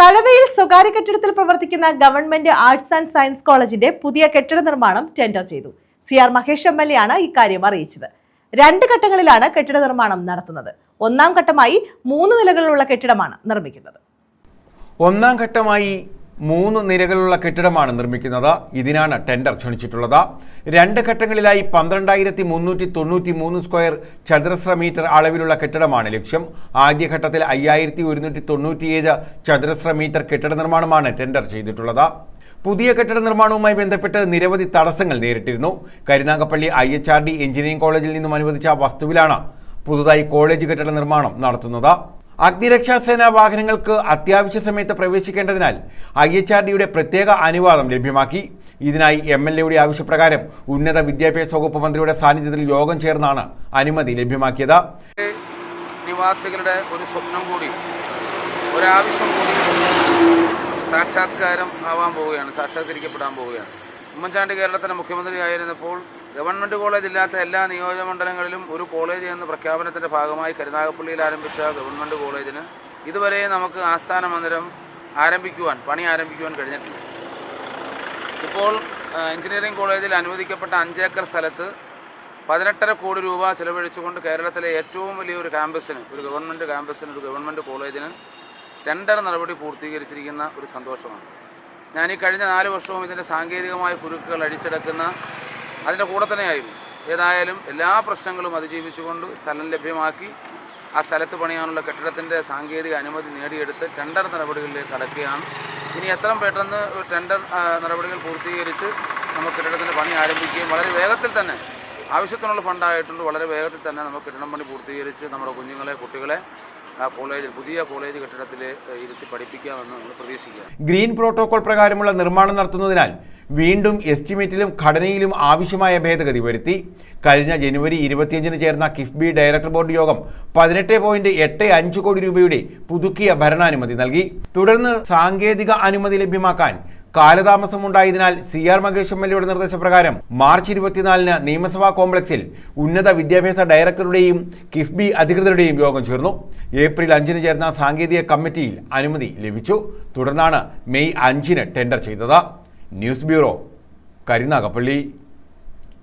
തഴവയിൽ സ്വകാര്യ കെട്ടിടത്തിൽ പ്രവർത്തിക്കുന്ന ഗവൺമെന്റ് ആർട്സ് ആൻഡ് സയൻസ് കോളേജിന്റെ പുതിയ കെട്ടിട നിർമ്മാണം ടെൻഡർ ചെയ്തു. C R Mahesh M L A ആണ് ഇക്കാര്യം അറിയിച്ചത്. രണ്ട് ഘട്ടങ്ങളിലാണ് കെട്ടിട നിർമ്മാണം നടത്തുന്നത്. ഒന്നാം ഘട്ടമായി മൂന്ന് നിലകളിലുള്ള കെട്ടിടമാണ് നിർമ്മിക്കുന്നത്. ഒന്നാം ഘട്ടമായി മൂന്ന് നിരകളുള്ള കെട്ടിടമാണ് നിർമ്മിക്കുന്നത്. ഇതിനാണ് ടെൻഡർ ക്ഷണിച്ചിട്ടുള്ളത്. രണ്ട് ഘട്ടങ്ങളിലായി പന്ത്രണ്ടായിരത്തി മുന്നൂറ്റി തൊണ്ണൂറ്റി മൂന്ന് സ്ക്വയർ ചതുരശ്ര മീറ്റർ അളവിലുള്ള കെട്ടിടമാണ് ലക്ഷ്യം. ആദ്യഘട്ടത്തിൽ അയ്യായിരത്തി ഒരുന്നൂറ്റി തൊണ്ണൂറ്റിയേഴ് ചതുരശ്ര മീറ്റർ കെട്ടിട നിർമ്മാണമാണ് ടെൻഡർ ചെയ്തിട്ടുള്ളത്. പുതിയ കെട്ടിട നിർമ്മാണവുമായി ബന്ധപ്പെട്ട് നിരവധി തടസ്സങ്ങൾ നേരിട്ടിരുന്നു. Karunagappally I H R D engineering കോളേജിൽ നിന്നും അനുവദിച്ച വസ്തുവിലാണ് പുതുതായി കോളേജ് കെട്ടിട നിർമ്മാണം നടത്തുന്നത്. അഗ്നിരക്ഷാസേന വാഹനങ്ങൾക്ക് അത്യാവശ്യ സമയത്ത് പ്രവേശിക്കേണ്ടതിനാൽ ഐ എച്ച് ആർ ഡിയുടെ പ്രത്യേക അനുവാദം ലഭ്യമാക്കി. ഇതിനായി എം എൽ എയുടെ ആവശ്യപ്രകാരം ഉന്നത വിദ്യാഭ്യാസ വകുപ്പ് മന്ത്രിയുടെ സാന്നിധ്യത്തിൽ യോഗം ചേർന്നാണ് അനുമതി ലഭ്യമാക്കിയത്. നിവാസികളുടെ ഒരു സ്വപ്നം കൂടി ഒരാവശ്യം കൂടി സാക്ഷാത്കാരം ആവാൻ പോവുകയാണ് സാക്ഷാത്കരിക്കപ്പെടാൻ പോവുകയാണ്. ഉമ്മൻചാണ്ടി കേരളത്തിന്റെ മുഖ്യമന്ത്രിയായിരുന്നപ്പോൾ ഗവൺമെന്റ് കോളേജ് ഇല്ലാത്ത എല്ലാ നിയോജകമണ്ഡലങ്ങളിലും ഒരു കോളേജ് എന്ന പ്രഖ്യാപനത്തിന്റെ ഭാഗമായി കരുനാഗപ്പള്ളിയിൽ ആരംഭിച്ച ഗവൺമെന്റ് കോളേജിന് ഇതുവരെ നമുക്ക് ആസ്ഥാന മന്ദിരം ആരംഭിക്കുവാൻ പണി ആരംഭിക്കുവാൻ കഴിഞ്ഞിട്ടില്ല. ഇപ്പോൾ എഞ്ചിനീയറിംഗ് കോളേജിൽ അനുവദിക്കപ്പെട്ട അഞ്ചേക്കർ സ്ഥലത്ത് പതിനെട്ടര കോടി രൂപ ചിലവഴിച്ചുകൊണ്ട് കേരളത്തിലെ ഏറ്റവും വലിയൊരു ക്യാമ്പസിന് ഒരു ഗവൺമെന്റ് ക്യാമ്പസിന് ഒരു ഗവൺമെന്റ് കോളേജിന് ടെൻഡർ നടപടി പൂർത്തീകരിച്ചിരിക്കുന്ന ഒരു സന്തോഷമാണ്. ഞാൻ ഈ കഴിഞ്ഞ നാല് വർഷവും ഇതിന്റെ സാങ്കേതികമായ കുരുക്കുകൾ അടിച്ചെടുക്കുന്ന അതിന്റെ കൂടെ തന്നെയായിരുന്നു. ഏതായാലും എല്ലാ പ്രശ്നങ്ങളും അതിജീവിച്ചുകൊണ്ട് സ്ഥലം ലഭ്യമാക്കി ആ സ്ഥലത്ത് പണിയാനുള്ള കെട്ടിടത്തിന്റെ സാങ്കേതിക അനുമതി നേടിയെടുത്ത് ടെൻഡർ നടപടികളിലേക്ക് കടക്കുകയാണ്. ഇനി എത്രയും പെട്ടെന്ന് ടെൻഡർ നടപടികൾ പൂർത്തീകരിച്ച് നമുക്ക് കെട്ടിടത്തിന്റെ പണി ആരംഭിക്കുകയും വളരെ വേഗത്തിൽ തന്നെ ആവശ്യത്തിനുള്ള ഫണ്ടായിട്ടുണ്ട്. വളരെ വേഗത്തിൽ തന്നെ നമുക്ക് കെട്ടിടം പണി പൂർത്തീകരിച്ച് നമ്മുടെ കുഞ്ഞുങ്ങളെ കുട്ടികളെ ആ പുതിയ കോളേജ് കെട്ടിടത്തിൽ ഇരുത്തി പഠിപ്പിക്കാമെന്ന് നമ്മൾ ഗ്രീൻ പ്രോട്ടോകോൾ പ്രകാരമുള്ള നിർമ്മാണം നടത്തുന്നതിനാൽ വീണ്ടും എസ്റ്റിമേറ്റിലും ഘടനയിലും ആവശ്യമായ ഭേദഗതി വരുത്തി. കഴിഞ്ഞ ജനുവരി ഇരുപത്തിയഞ്ചിന് ചേർന്ന കിഫ്ബി ഡയറക്ടർ ബോർഡ് യോഗം പതിനെട്ട് പോയിന്റ് എട്ട് അഞ്ച് കോടി രൂപയുടെ പുതുക്കിയ ഭരണാനുമതി നൽകി. തുടർന്ന് സാങ്കേതിക അനുമതി ലഭ്യമാക്കാൻ കാലതാമസമുണ്ടായതിനാൽ C R Mahesh M L എയുടെ നിർദ്ദേശപ്രകാരം മാർച്ച് ഇരുപത്തിനാലിന് നിയമസഭാ കോംപ്ലക്സിൽ ഉന്നത വിദ്യാഭ്യാസ ഡയറക്ടറുടെയും കിഫ്ബി അധികൃതരുടെയും യോഗം ചേർന്നു. ഏപ്രിൽ അഞ്ചിന് ചേർന്ന സാങ്കേതിക കമ്മിറ്റിയിൽ അനുമതി ലഭിച്ചു. തുടർന്നാണ് മെയ് അഞ്ചിന് ടെൻഡർ ചെയ്തത്. News bureau Karunagappally.